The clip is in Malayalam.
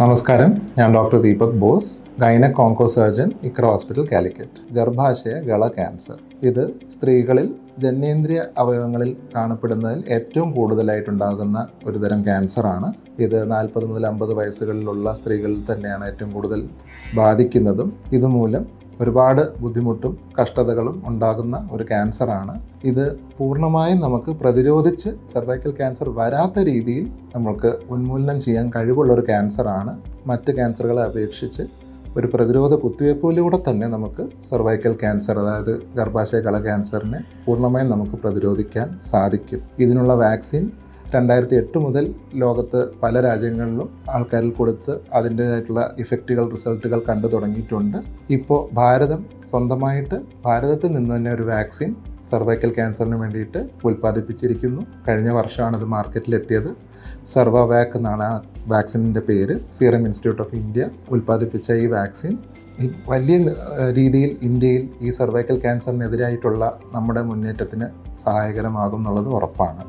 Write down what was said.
നമസ്കാരം. ഞാൻ doctor Deepak Bose gynaec onco surgeon Iqra hospital Calicut. ഗർഭാശയ ഗള ക്യാൻസർ. ഇത് സ്ത്രീകളിൽ ജനനേന്ദ്രിയ അവയവങ്ങളിൽ കാണപ്പെടുന്നതിൽ ഏറ്റവും കൂടുതലായിട്ടുണ്ടാകുന്ന ഒരു തരം ക്യാൻസറാണ്. ഇത് നാൽപ്പത് മുതൽ അമ്പത് വയസ്സുകളിലുള്ള സ്ത്രീകളിൽ തന്നെയാണ് ഏറ്റവും കൂടുതൽ ബാധിക്കുന്നതും. ഇതുമൂലം ഒരുപാട് ബുദ്ധിമുട്ടും കഷ്ടതകളും ഉണ്ടാകുന്ന ഒരു ക്യാൻസറാണ്. ഇത് പൂർണമായും നമുക്ക് പ്രതിരോധിച്ച് സർവൈക്കൽ ക്യാൻസർ വരാത്ത രീതിയിൽ നമുക്ക് ഉന്മൂലനം ചെയ്യാൻ കഴിവുള്ള ഒരു ക്യാൻസറാണ്. മറ്റ് ക്യാൻസറുകളെ അപേക്ഷിച്ച് ഒരു പ്രതിരോധ കുത്തിവയ്പ്പിലൂടെ തന്നെ നമുക്ക് സർവൈക്കൽ ക്യാൻസർ അതായത് ഗർഭാശയ കള ക്യാൻസറിനെ പൂർണമായും നമുക്ക് പ്രതിരോധിക്കാൻ സാധിക്കും. ഇതിനുള്ള വാക്സിൻ രണ്ടായിരത്തി എട്ട് മുതൽ ലോകത്ത് പല രാജ്യങ്ങളിലും ആൾക്കാരിൽ കൊടുത്ത് അതിന്റേതായിട്ടുള്ള ഇഫക്റ്റുകൾ റിസൾട്ടുകൾ കണ്ടു തുടങ്ങിയിട്ടുണ്ട്. ഇപ്പോൾ ഭാരതം സ്വന്തമായിട്ട് ഭാരതത്തിൽ നിന്ന് തന്നെ ഒരു വാക്സിൻ സർവൈക്കൽ ക്യാൻസറിന് വേണ്ടിയിട്ട് ഉൽപ്പാദിപ്പിച്ചിരിക്കുന്നു. കഴിഞ്ഞ വർഷമാണ് അത് മാർക്കറ്റിലെത്തിയത് സർവവാക് എന്നാണ് ആ വാക്സിനിന്റെ പേര്. സീറം ഇൻസ്റ്റിറ്റ്യൂട്ട് ഓഫ് ഇന്ത്യ ഉൽപ്പാദിപ്പിച്ച ഈ വാക്സിൻ വലിയ രീതിയിൽ ഇന്ത്യയിൽ ഈ സർവൈക്കൽ ക്യാൻസറിനെതിരായിട്ടുള്ള നമ്മുടെ മുന്നേറ്റത്തിന് സഹായകരമാകും എന്നുള്ളത് ഉറപ്പാണ്.